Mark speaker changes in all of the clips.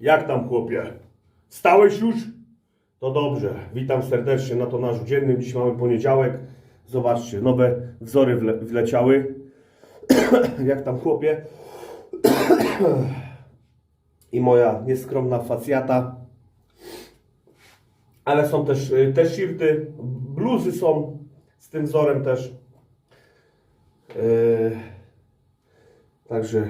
Speaker 1: Jak tam chłopie? Stałeś już? To dobrze. Witam serdecznie na tonażu dziennym. Dziś mamy poniedziałek. Zobaczcie, nowe wzory wle wleciały. Jak tam chłopie? I moja nieskromna facjata. Ale są też y, te shirty, bluzy są z tym wzorem też. Yy, Także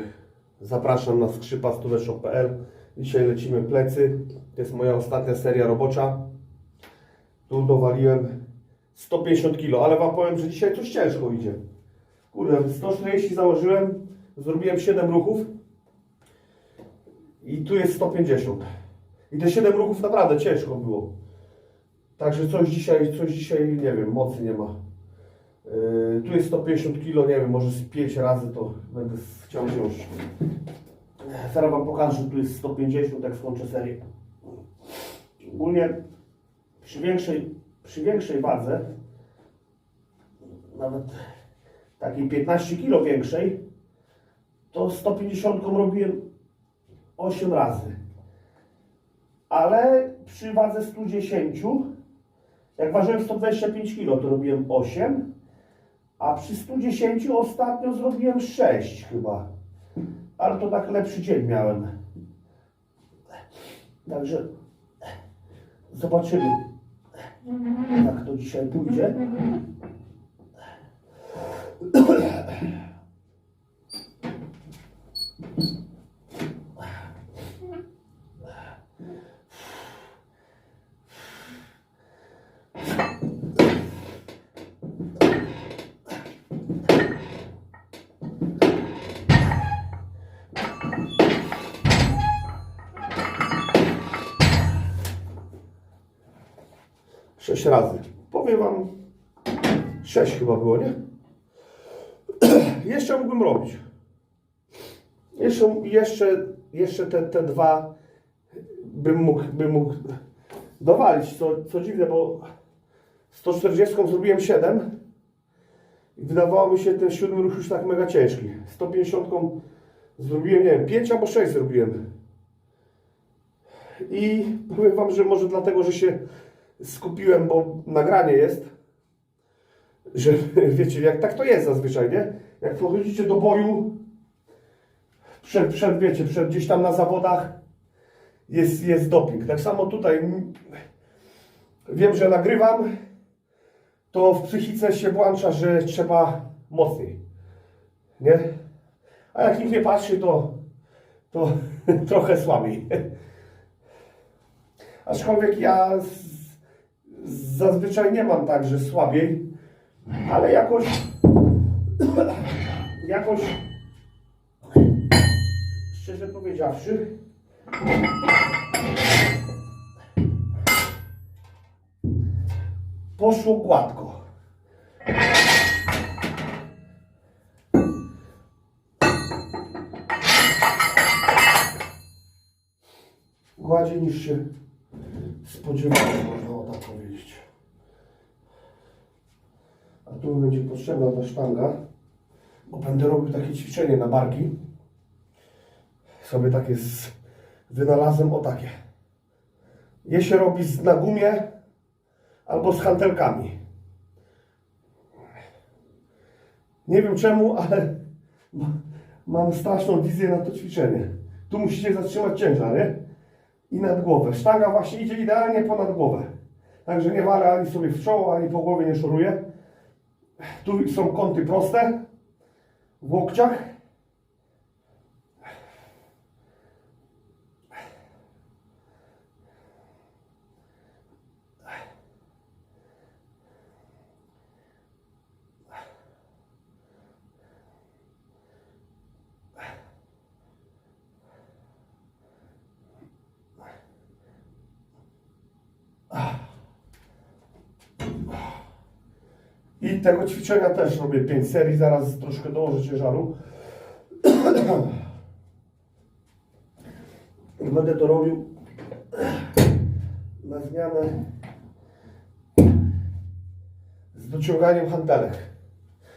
Speaker 1: zapraszam na skrzypastuleszop.pl. Dzisiaj lecimy plecy. To jest moja ostatnia seria robocza. Tu dowaliłem 150 kg, ale Wam powiem, że dzisiaj coś ciężko idzie. Kurde, 140 założyłem, zrobiłem 7 ruchów i tu jest 150. I te 7 ruchów naprawdę ciężko było. Także coś dzisiaj, coś dzisiaj, nie wiem, mocy nie ma. Yy, tu jest 150 kg, nie wiem, może z 5 razy to będę chciał wziąć. Zaraz Wam pokażę, tu jest 150, jak skończę serię. Ogólnie przy większej, przy większej wadze, nawet takiej 15 kg większej, to 150 robiłem 8 razy. Ale przy wadze 110, jak ważyłem 125 kg, to robiłem 8, a przy 110 ostatnio zrobiłem 6 chyba. Ale to tak lepszy dzień miałem. Także zobaczymy, jak to dzisiaj pójdzie. Razy. Powiem Wam, sześć chyba było, nie? jeszcze mógłbym robić. Jeszcze, jeszcze, jeszcze te, te dwa bym mógł, bym mógł dowalić. Co, co dziwne, bo 140 zrobiłem 7 i wydawało mi się ten siódmy ruch już tak mega ciężki. 150 zrobiłem, nie wiem, 5 albo 6 zrobiłem. I powiem Wam, że może dlatego, że się skupiłem, bo nagranie jest, że wiecie, jak tak to jest zazwyczaj, nie? Jak podchodzicie do boju, przed, przed wiecie, przed gdzieś tam na zawodach jest, jest doping. Tak samo tutaj wiem, że nagrywam, to w psychice się włącza, że trzeba mocniej, nie? A jak nikt nie patrzy, to, to trochę słabiej. Aczkolwiek ja zazwyczaj nie mam tak, że słabiej, ale jakoś jakoś szczerze powiedziawszy poszło gładko. Gładziej niż się spodziewałem, tak powiedzieć. A tu będzie potrzebna ta sztanga, bo będę robił takie ćwiczenie na barki. Sobie takie z wynalazłem o takie. Je się robi z, na gumie albo z hantelkami. Nie wiem czemu, ale ma- mam straszną wizję na to ćwiczenie. Tu musicie zatrzymać ciężar, nie? I nad głowę. Sztanga właśnie idzie idealnie ponad głowę. Także nie walę ani sobie w czoło, ani po głowie nie szoruję. Tu są kąty proste w łokciach. I tego ćwiczenia też robię 5 serii, zaraz troszkę dołożę ciężaru. I będę to robił na zmianę z dociąganiem hantelek.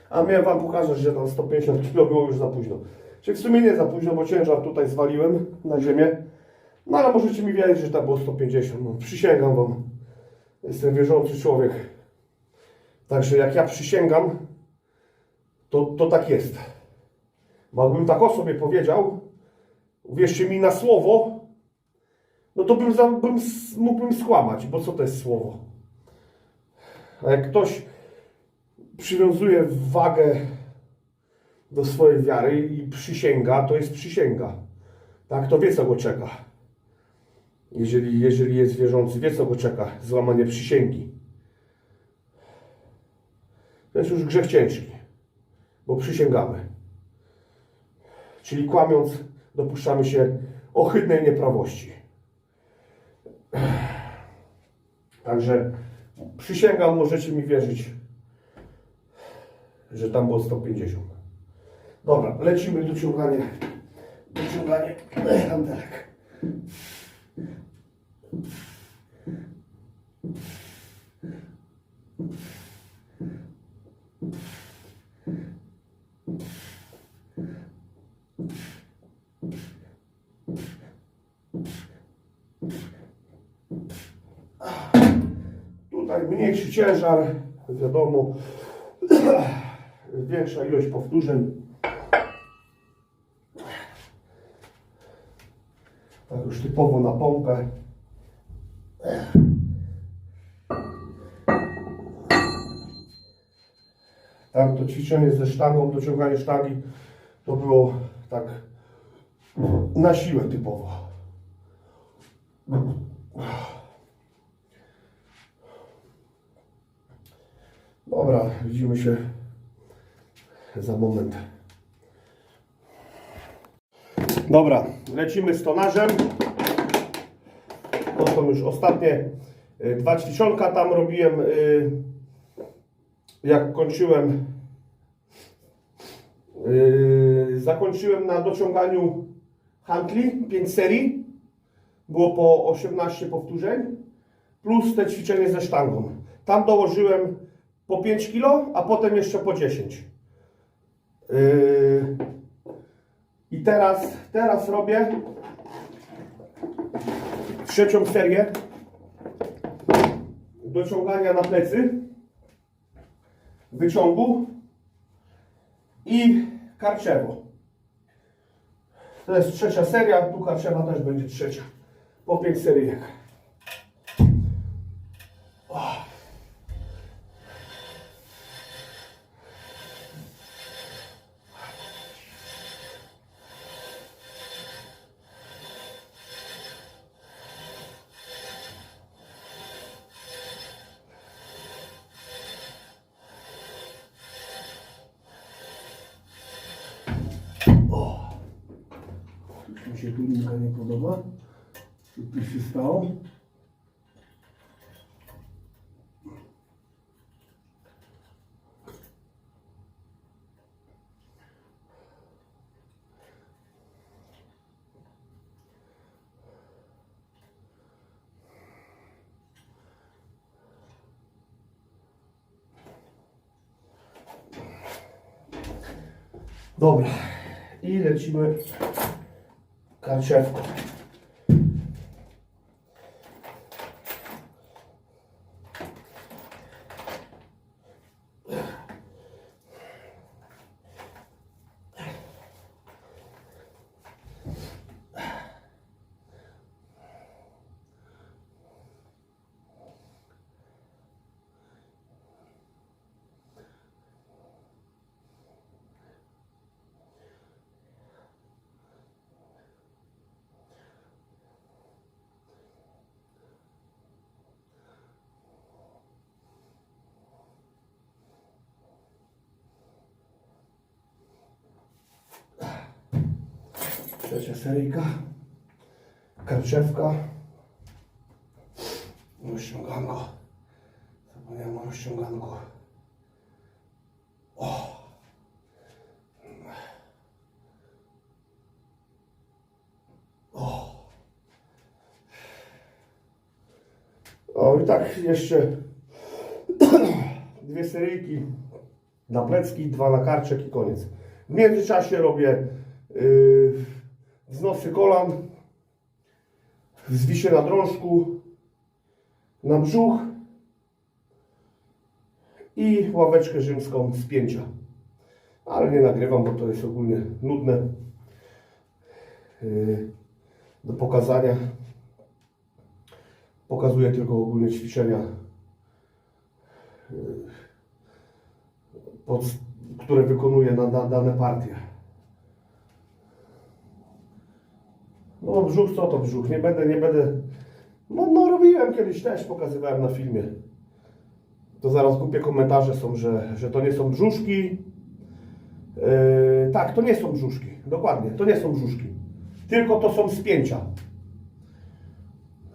Speaker 1: A miałem Wam pokazać, że tam 150 kg było już za późno. Czyli w sumie nie za późno, bo ciężar tutaj zwaliłem na ziemię. No ale możecie mi wierzyć, że tam było 150. No, przysięgam wam. Jestem wierzący człowiek. Także jak ja przysięgam, to, to tak jest. Bo jakbym tak o sobie powiedział, uwierzcie mi na słowo, no to bym, za- bym, mógłbym skłamać, bo co to jest słowo? A jak ktoś przywiązuje wagę do swojej wiary i przysięga, to jest przysięga. Tak, to wie co go czeka. Jeżeli, jeżeli jest wierzący, wie co go czeka. Złamanie przysięgi. To jest już grzech ciężki, bo przysięgamy. Czyli kłamiąc, dopuszczamy się ohydnej nieprawości. Także przysięgam, możecie mi wierzyć, że tam było 150. Dobra, lecimy dociąganie, dociąganie handelek. Mniejszy ciężar, wiadomo, większa ilość powtórzeń. Tak już typowo na pompę. Tam to ćwiczenie ze sztangą, dociąganie sztangi, to było tak na siłę typowo. Dobra, widzimy się za moment. Dobra, lecimy z tonażem. To są już ostatnie y, dwa ćwiczonka. Tam robiłem, y, jak kończyłem, y, zakończyłem na dociąganiu handli 5 serii. Było po 18 powtórzeń plus te ćwiczenie ze sztangą. Tam dołożyłem po 5 kg, a potem jeszcze po 10. Yy, I teraz, teraz robię trzecią serię dociągania na plecy, wyciągu i karczewo. To jest trzecia seria, tu karczewa też będzie trzecia. Po 5 seryjek. Dobra. I lecimy karczewką. Trzecia seryjka. Karczewka. Rozciąganko. Zapomniałem o rozciąganku. O. O i tak jeszcze dwie seryjki na plecki, dwa na karczek i koniec. W międzyczasie robię yy, wznosy kolan zwisie na drążku, na brzuch i ławeczkę rzymską spięcia. Ale nie nagrywam, bo to jest ogólnie nudne yy, do pokazania. Pokazuję tylko ogólnie ćwiczenia, yy, które wykonuję na, na dane partie. No brzuch, co to brzuch? Nie będę, nie będę... No, no robiłem kiedyś też, pokazywałem na filmie. To zaraz głupie komentarze są, że, że to nie są brzuszki. Yy, tak, to nie są brzuszki. Dokładnie, to nie są brzuszki. Tylko to są spięcia.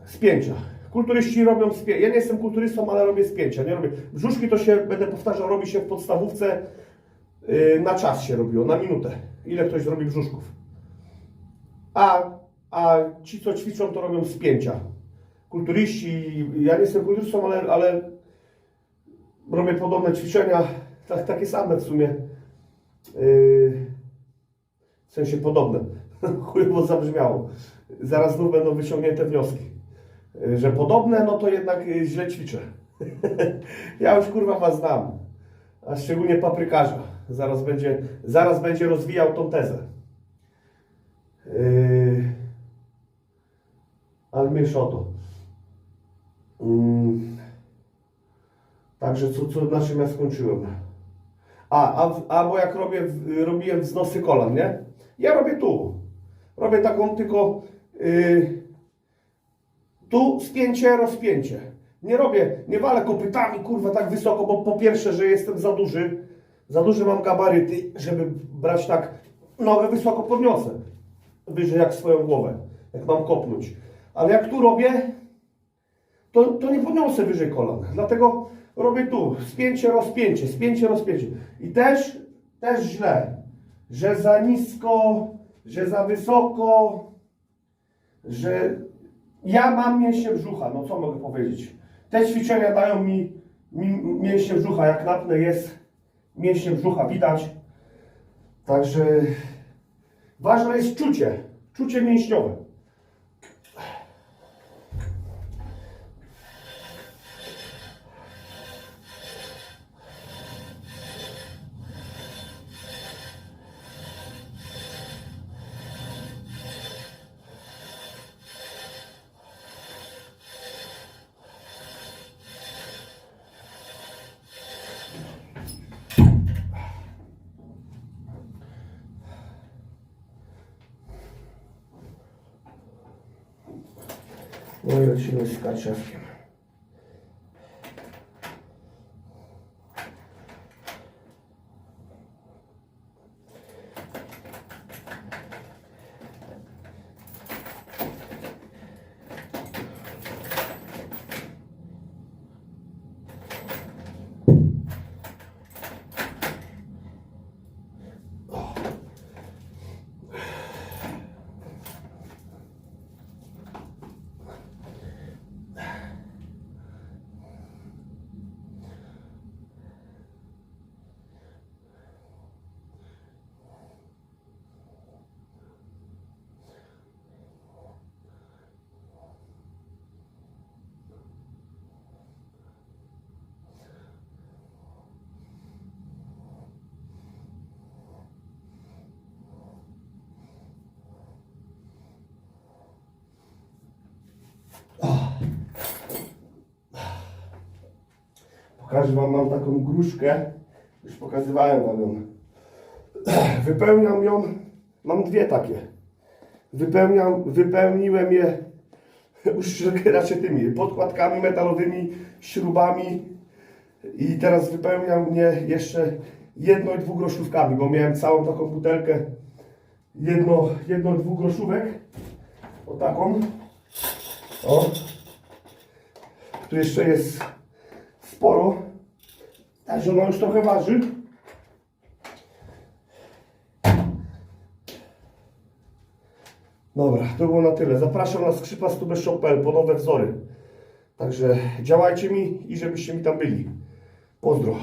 Speaker 1: Spięcia. Kulturyści robią spięcia. Ja nie jestem kulturystą, ale robię spięcia. Nie robię. Brzuszki to się, będę powtarzał, robi się w podstawówce. Yy, na czas się robiło, na minutę. Ile ktoś zrobi brzuszków. A, a ci, co ćwiczą, to robią spięcia. Kulturyści, ja nie jestem kulturystą, ale, ale robię podobne ćwiczenia, tak, takie same w sumie. Yy, w sensie podobne. Chujowo zabrzmiało. Zaraz znów będą wyciągnięte wnioski. Yy, że podobne, no to jednak yy, źle ćwiczę. ja już kurwa was znam. A szczególnie paprykarza. Zaraz będzie, zaraz będzie rozwijał tą tezę. Yy, ale mniejsza o to. Mm. Także co, co, na czym ja skończyłem? A, a, a bo jak robię, robiłem wznosy kolan, nie? Ja robię tu. Robię taką tylko yy, tu spięcie, rozpięcie. Nie robię, nie walę kopytami, kurwa, tak wysoko, bo po pierwsze, że jestem za duży, za duże mam gabaryty, żeby brać tak, nogę wysoko podniosę. Wyżej jak swoją głowę, jak mam kopnąć. Ale jak tu robię, to, to nie podniosę wyżej kolan. Dlatego robię tu spięcie, rozpięcie, spięcie, rozpięcie. I też, też źle, że za nisko, że za wysoko, że ja mam mięśnie brzucha, no co mogę powiedzieć. Te ćwiczenia dają mi, mi mięśnie brzucha, jak napnę jest mięśnie brzucha, widać. Także ważne jest czucie, czucie mięśniowe. No i lecimy Pokażę Wam, mam taką gruszkę. Już pokazywałem Wam ją. Wypełniam ją, mam dwie takie. Wypełniam, wypełniłem je już raczej tymi podkładkami metalowymi, śrubami i teraz wypełniam je jeszcze jedno i dwugroszówkami, bo miałem całą taką butelkę jedno, jedno dwugroszówek o taką o tu jeszcze jest sporo także ona już trochę waży Dobra, to było na tyle. Zapraszam na skrzypa po nowe wzory. Także działajcie mi i żebyście mi tam byli. Pozdro.